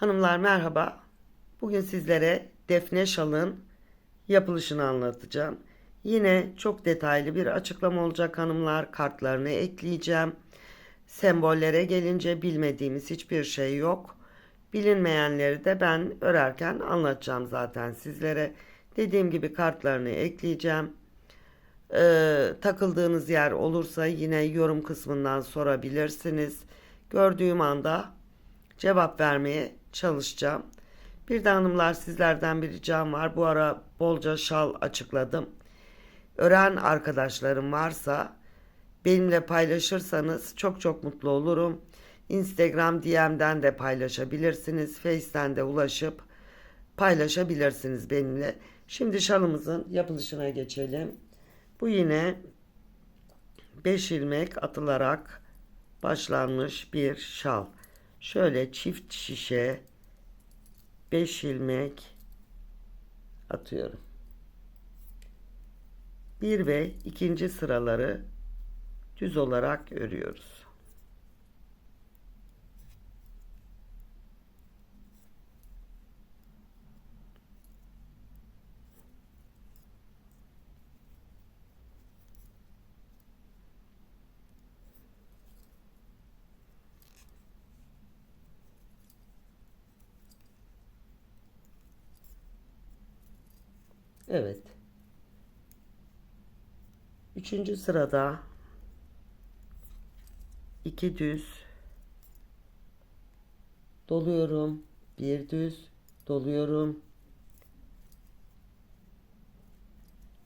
Hanımlar merhaba. Bugün sizlere defne şalın yapılışını anlatacağım. Yine çok detaylı bir açıklama olacak hanımlar. Kartlarını ekleyeceğim. Sembollere gelince bilmediğimiz hiçbir şey yok. Bilinmeyenleri de ben örerken anlatacağım zaten sizlere. Dediğim gibi kartlarını ekleyeceğim. Ee, takıldığınız yer olursa yine yorum kısmından sorabilirsiniz. Gördüğüm anda cevap vermeye çalışacağım. Bir de hanımlar sizlerden bir ricam var. Bu ara bolca şal açıkladım. Öğren arkadaşlarım varsa benimle paylaşırsanız çok çok mutlu olurum. Instagram DM'den de paylaşabilirsiniz. Face'ten de ulaşıp paylaşabilirsiniz benimle. Şimdi şalımızın yapılışına geçelim. Bu yine 5 ilmek atılarak başlanmış bir şal. Şöyle çift şişe 5 ilmek atıyorum. Bir ve ikinci sıraları düz olarak örüyoruz. Evet. Üçüncü sırada iki düz doluyorum. Bir düz doluyorum.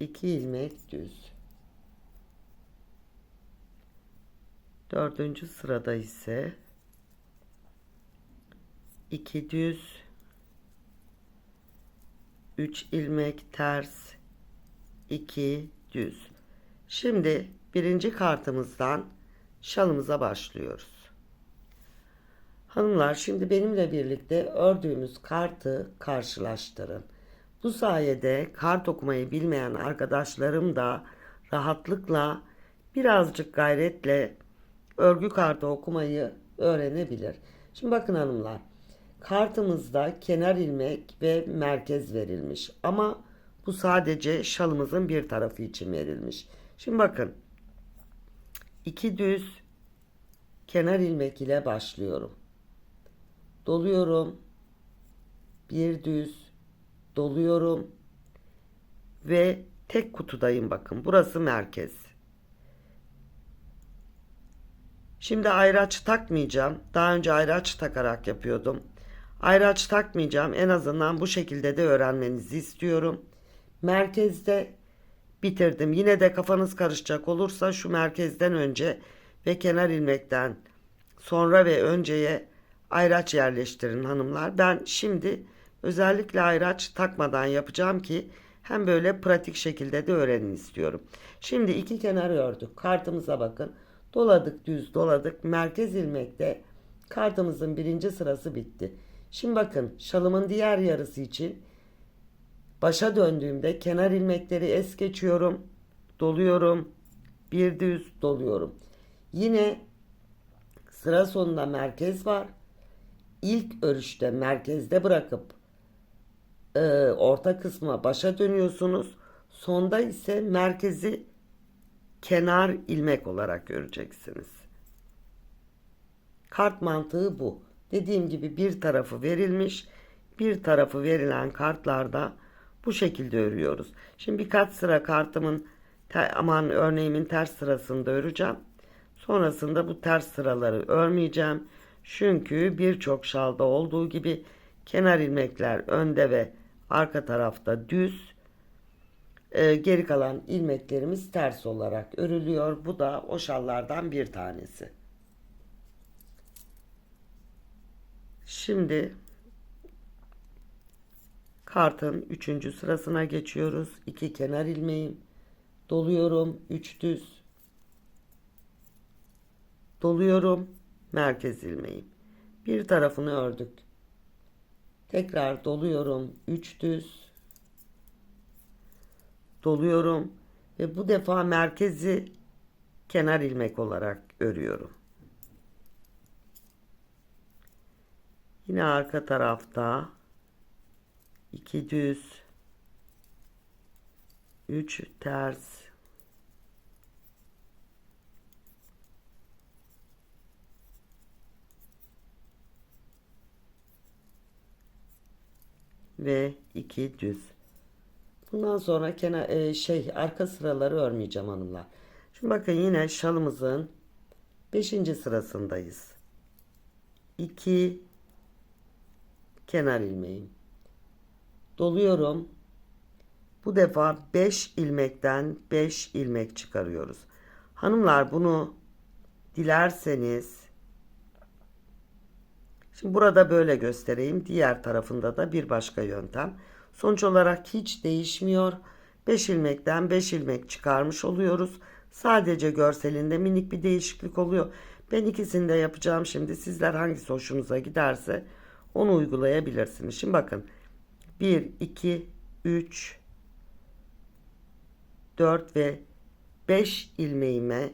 iki ilmek düz. Dördüncü sırada ise iki düz 3 ilmek ters 2 düz. Şimdi birinci kartımızdan şalımıza başlıyoruz. Hanımlar şimdi benimle birlikte ördüğümüz kartı karşılaştırın. Bu sayede kart okumayı bilmeyen arkadaşlarım da rahatlıkla birazcık gayretle örgü kartı okumayı öğrenebilir. Şimdi bakın hanımlar. Kartımızda kenar ilmek ve merkez verilmiş. Ama bu sadece şalımızın bir tarafı için verilmiş. Şimdi bakın. iki düz kenar ilmek ile başlıyorum. Doluyorum. Bir düz doluyorum. Ve tek kutudayım bakın. Burası merkez. Şimdi ayraç takmayacağım. Daha önce ayraç takarak yapıyordum. Ayraç takmayacağım. En azından bu şekilde de öğrenmenizi istiyorum. Merkezde bitirdim. Yine de kafanız karışacak olursa şu merkezden önce ve kenar ilmekten sonra ve önceye ayraç yerleştirin hanımlar. Ben şimdi özellikle ayraç takmadan yapacağım ki hem böyle pratik şekilde de öğrenin istiyorum. Şimdi iki kenar ördük. Kartımıza bakın. Doladık düz doladık. Merkez ilmekte kartımızın birinci sırası bitti. Şimdi bakın şalımın diğer yarısı için başa döndüğümde kenar ilmekleri es geçiyorum. Doluyorum. Bir düz doluyorum. Yine sıra sonunda merkez var. İlk örüşte merkezde bırakıp e, orta kısma başa dönüyorsunuz. Sonda ise merkezi kenar ilmek olarak göreceksiniz. Kart mantığı bu. Dediğim gibi bir tarafı verilmiş, bir tarafı verilen kartlarda bu şekilde örüyoruz. Şimdi birkaç sıra kartımın aman örneğimin ters sırasında öreceğim. Sonrasında bu ters sıraları örmeyeceğim. Çünkü birçok şalda olduğu gibi kenar ilmekler önde ve arka tarafta düz. Ee, geri kalan ilmeklerimiz ters olarak örülüyor. Bu da o şallardan bir tanesi. Şimdi kartın üçüncü sırasına geçiyoruz. İki kenar ilmeğim. Doluyorum. Üç düz. Doluyorum. Merkez ilmeğim. Bir tarafını ördük. Tekrar doluyorum. Üç düz. Doluyorum. Ve bu defa merkezi kenar ilmek olarak örüyorum. Yine arka tarafta 2 düz 3 ters ve 2 düz. Bundan sonra kenar e, şey arka sıraları örmeyeceğim hanımlar. Şimdi bakın yine şalımızın 5. sırasındayız. 2 kenar ilmeğim. Doluyorum. Bu defa 5 ilmekten 5 ilmek çıkarıyoruz. Hanımlar bunu dilerseniz Şimdi burada böyle göstereyim. Diğer tarafında da bir başka yöntem. Sonuç olarak hiç değişmiyor. 5 ilmekten 5 ilmek çıkarmış oluyoruz. Sadece görselinde minik bir değişiklik oluyor. Ben ikisini de yapacağım şimdi. Sizler hangisi hoşunuza giderse onu uygulayabilirsiniz. Şimdi bakın. 1, 2, 3, 4 ve 5 ilmeğime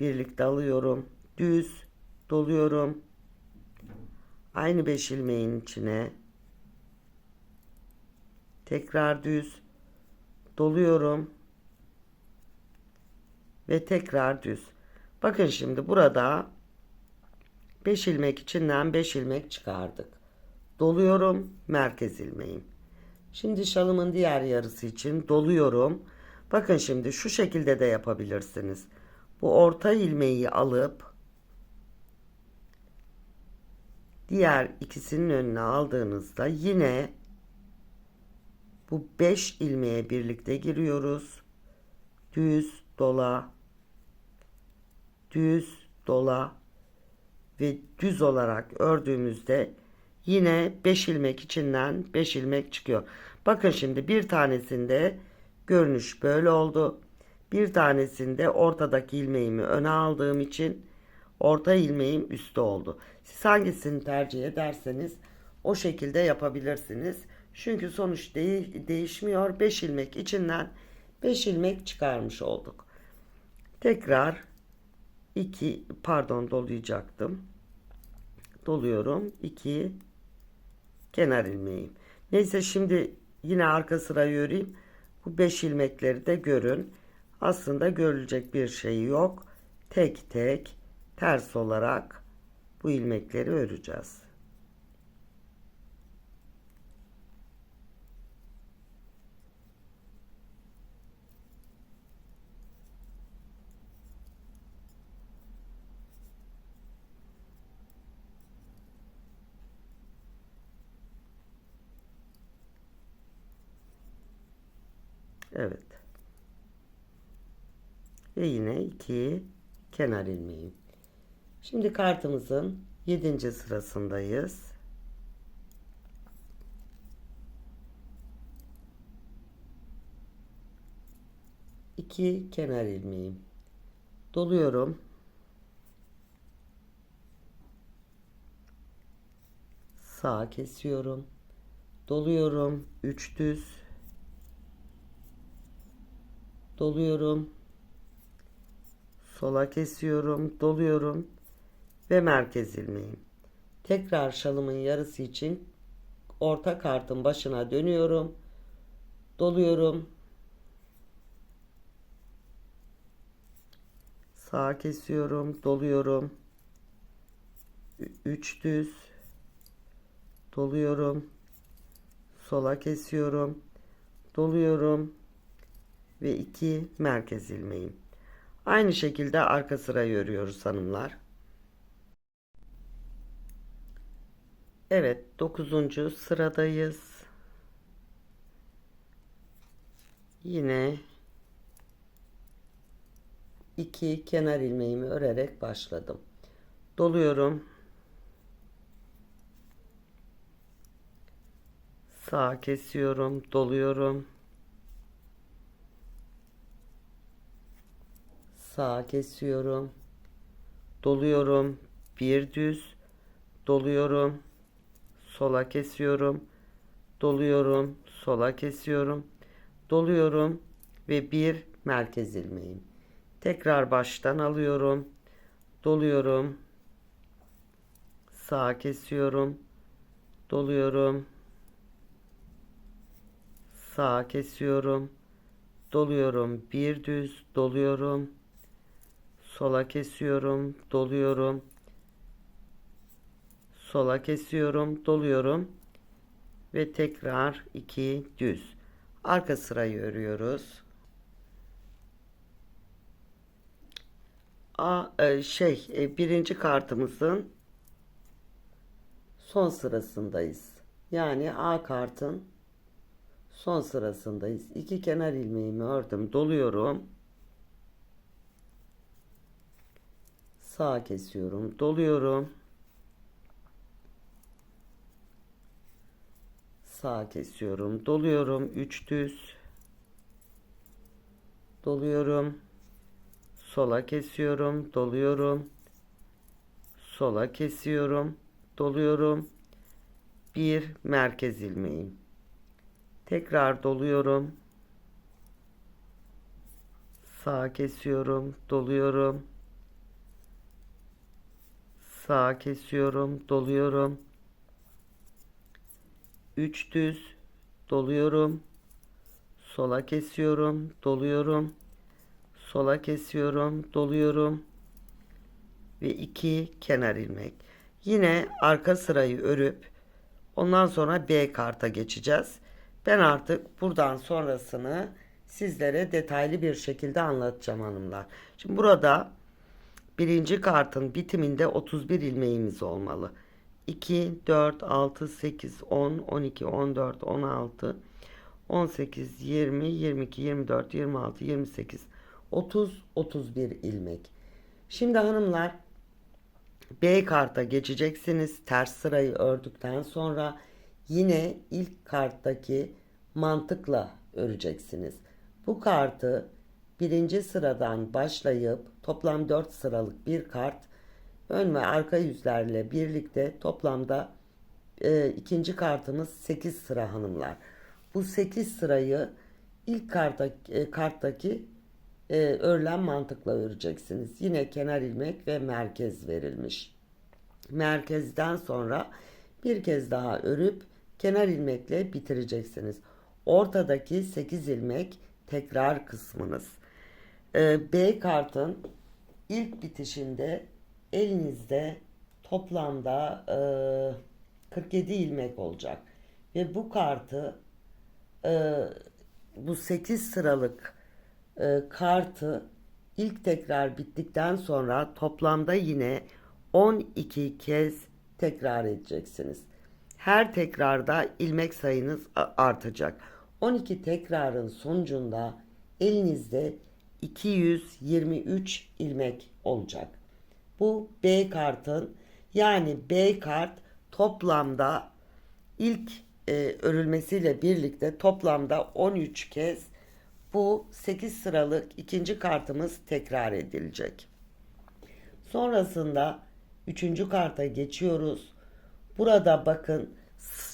birlikte alıyorum. Düz doluyorum. Aynı 5 ilmeğin içine tekrar düz doluyorum ve tekrar düz. Bakın şimdi burada 5 ilmek içinden 5 ilmek çıkardık. Doluyorum merkez ilmeğim. Şimdi şalımın diğer yarısı için doluyorum. Bakın şimdi şu şekilde de yapabilirsiniz. Bu orta ilmeği alıp diğer ikisinin önüne aldığınızda yine bu 5 ilmeğe birlikte giriyoruz. Düz dola düz dola ve düz olarak ördüğümüzde yine 5 ilmek içinden 5 ilmek çıkıyor. Bakın şimdi bir tanesinde görünüş böyle oldu. Bir tanesinde ortadaki ilmeğimi öne aldığım için orta ilmeğim üstte oldu. Siz hangisini tercih ederseniz o şekilde yapabilirsiniz. Çünkü sonuç de değişmiyor. 5 ilmek içinden 5 ilmek çıkarmış olduk. Tekrar 2 pardon dolayacaktım. Doluyorum. 2 kenar ilmeğim. Neyse şimdi yine arka sırayı öreyim. Bu 5 ilmekleri de görün. Aslında görülecek bir şey yok. Tek tek ters olarak bu ilmekleri öreceğiz. Evet. Ve yine iki kenar ilmeğim. Şimdi kartımızın 7. sırasındayız. İki kenar ilmeğim. Doluyorum. Sağ kesiyorum. Doluyorum. Üç düz. Doluyorum. Sola kesiyorum. Doluyorum ve merkez ilmeğim. Tekrar şalımın yarısı için orta kartın başına dönüyorum. Doluyorum. Sağa kesiyorum, doluyorum. 3 düz doluyorum. Sola kesiyorum. Doluyorum ve 2 merkez ilmeğim. Aynı şekilde arka sırayı örüyoruz hanımlar. Evet, dokuzuncu sıradayız. Yine iki kenar ilmeğimi örerek başladım. Doluyorum. Sağ kesiyorum, doluyorum. Sağ kesiyorum. Doluyorum. Bir düz doluyorum sola kesiyorum, doluyorum, sola kesiyorum, doluyorum ve bir merkez ilmeğim. Tekrar baştan alıyorum, doluyorum, Sağa kesiyorum. Doluyorum. Sağa kesiyorum. Doluyorum. Bir düz doluyorum. Sola kesiyorum. Doluyorum. Sola kesiyorum. Doluyorum. Ve tekrar iki düz. Arka sırayı örüyoruz. A, e, şey e, birinci kartımızın son sırasındayız. Yani A kartın son sırasındayız. İki kenar ilmeğimi ördüm, doluyorum. Sağa kesiyorum, doluyorum. Sağa kesiyorum, doluyorum. Üç düz. Doluyorum. Sola kesiyorum, doluyorum. Sola kesiyorum, doluyorum. Bir merkez ilmeğim. Tekrar doluyorum. Sağa kesiyorum, doluyorum. Sağa kesiyorum, doluyorum. Üç düz doluyorum. Sola kesiyorum, doluyorum. Sola kesiyorum, doluyorum. Ve iki kenar ilmek. Yine arka sırayı örüp ondan sonra B karta geçeceğiz. Ben artık buradan sonrasını sizlere detaylı bir şekilde anlatacağım hanımlar. Şimdi burada birinci kartın bitiminde 31 ilmeğimiz olmalı. 2, 4, 6, 8, 10, 12, 14, 16, 18, 20, 22, 24, 26, 28, 30, 31 ilmek. Şimdi hanımlar B karta geçeceksiniz. Ters sırayı ördükten sonra yine ilk karttaki mantıkla öreceksiniz. Bu kartı birinci sıradan başlayıp toplam 4 sıralık bir kart ön ve arka yüzlerle birlikte toplamda e, ikinci kartımız 8 sıra hanımlar. Bu 8 sırayı ilk karta, e, karttaki e, örülen mantıkla öreceksiniz. Yine kenar ilmek ve merkez verilmiş. Merkezden sonra bir kez daha örüp kenar ilmekle bitireceksiniz. Ortadaki 8 ilmek tekrar kısmınız. E, B kartın ilk bitişinde elinizde toplamda e, 47 ilmek olacak. Ve bu kartı e, bu 8 sıralık e, kartı ilk tekrar bittikten sonra toplamda yine 12 kez tekrar edeceksiniz. Her tekrarda ilmek sayınız artacak. 12 tekrarın sonucunda elinizde 223 ilmek olacak. Bu B kartın yani B kart toplamda ilk e, örülmesiyle birlikte toplamda 13 kez bu 8 sıralık ikinci kartımız tekrar edilecek. Sonrasında üçüncü karta geçiyoruz. Burada bakın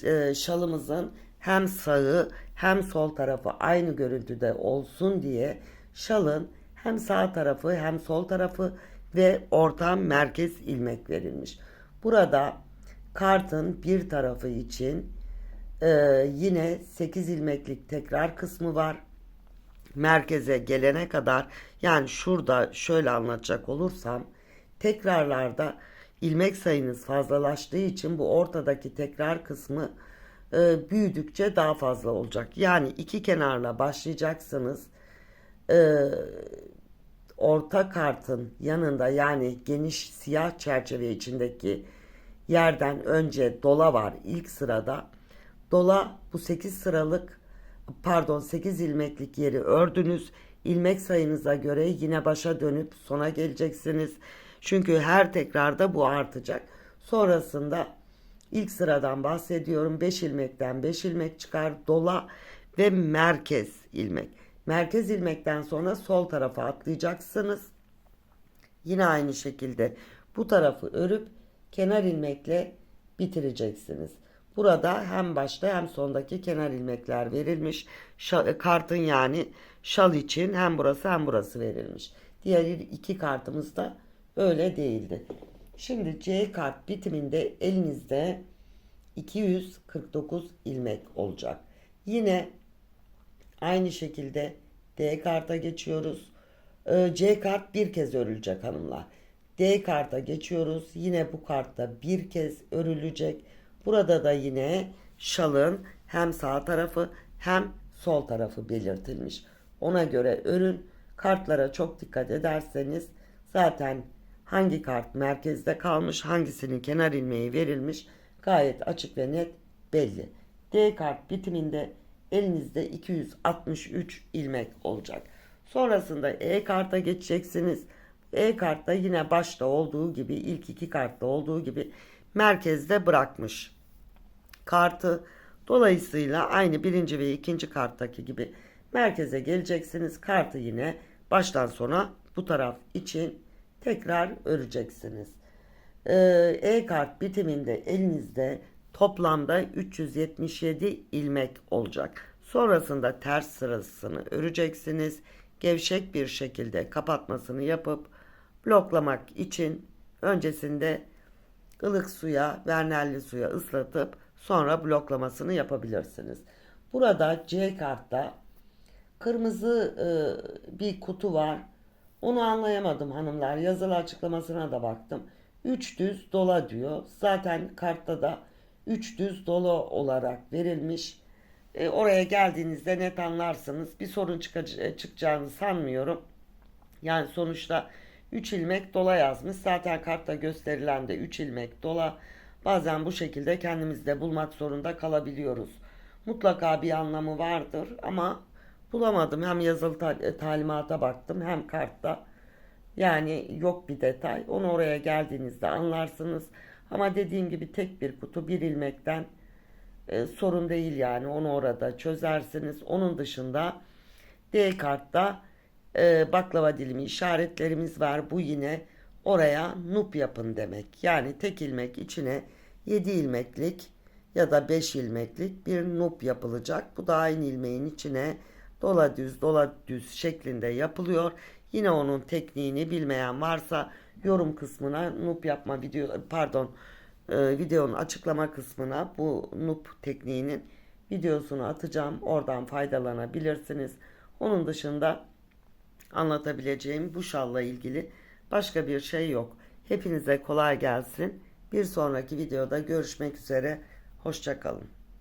e, şalımızın hem sağı hem sol tarafı aynı görüntüde olsun diye şalın hem sağ tarafı hem sol tarafı ve ortam merkez ilmek verilmiş. Burada kartın bir tarafı için e, yine 8 ilmeklik tekrar kısmı var merkeze gelene kadar yani şurada şöyle anlatacak olursam tekrarlarda ilmek sayınız fazlalaştığı için bu ortadaki tekrar kısmı e, büyüdükçe daha fazla olacak. Yani iki kenarla başlayacaksınız. E, orta kartın yanında yani geniş siyah çerçeve içindeki yerden önce dola var ilk sırada. Dola bu 8 sıralık pardon 8 ilmeklik yeri ördünüz. İlmek sayınıza göre yine başa dönüp sona geleceksiniz. Çünkü her tekrarda bu artacak. Sonrasında ilk sıradan bahsediyorum. 5 ilmekten 5 ilmek çıkar. Dola ve merkez ilmek. Merkez ilmekten sonra sol tarafa atlayacaksınız. Yine aynı şekilde bu tarafı örüp kenar ilmekle bitireceksiniz. Burada hem başta hem sondaki kenar ilmekler verilmiş. Şa- kartın yani şal için hem burası hem burası verilmiş. Diğer iki kartımız da öyle değildi. Şimdi C kart bitiminde elinizde 249 ilmek olacak. Yine aynı şekilde D karta geçiyoruz. Ee, C kart bir kez örülecek hanımlar. D karta geçiyoruz. Yine bu kartta bir kez örülecek. Burada da yine şalın hem sağ tarafı hem sol tarafı belirtilmiş. Ona göre örün. Kartlara çok dikkat ederseniz zaten hangi kart merkezde kalmış, hangisinin kenar ilmeği verilmiş gayet açık ve net belli. D kart bitiminde elinizde 263 ilmek olacak. Sonrasında E karta geçeceksiniz. E kartta yine başta olduğu gibi ilk iki kartta olduğu gibi merkezde bırakmış kartı. Dolayısıyla aynı birinci ve ikinci karttaki gibi merkeze geleceksiniz. Kartı yine baştan sona bu taraf için tekrar öreceksiniz. Ee, E-kart bitiminde elinizde toplamda 377 ilmek olacak. Sonrasında ters sırasını öreceksiniz. Gevşek bir şekilde kapatmasını yapıp bloklamak için öncesinde ılık suya, vernelli suya ıslatıp sonra bloklamasını yapabilirsiniz. Burada C kartta kırmızı e, bir kutu var. Onu anlayamadım hanımlar. Yazılı açıklamasına da baktım. 3 düz dola diyor. Zaten kartta da 3 düz dolu olarak verilmiş. E, oraya geldiğinizde net anlarsınız. Bir sorun çıkaca- çıkacağını sanmıyorum. Yani sonuçta 3 ilmek dola yazmış. Zaten kartta gösterilen de 3 ilmek dola. Bazen bu şekilde kendimizde bulmak zorunda kalabiliyoruz. Mutlaka bir anlamı vardır ama bulamadım. Hem yazılı ta- talimata baktım hem kartta. Yani yok bir detay. Onu oraya geldiğinizde anlarsınız. Ama dediğim gibi tek bir kutu bir ilmekten e, sorun değil yani. Onu orada çözersiniz. Onun dışında D kartta e, baklava dilimi işaretlerimiz var. Bu yine oraya nup yapın demek. Yani tek ilmek içine 7 ilmeklik ya da 5 ilmeklik bir nup yapılacak. Bu da aynı ilmeğin içine dola düz dola düz şeklinde yapılıyor. Yine onun tekniğini bilmeyen varsa yorum kısmına nup yapma video pardon e, videonun açıklama kısmına bu nup tekniğinin videosunu atacağım. Oradan faydalanabilirsiniz. Onun dışında anlatabileceğim bu şalla ilgili başka bir şey yok. Hepinize kolay gelsin. Bir sonraki videoda görüşmek üzere. Hoşçakalın.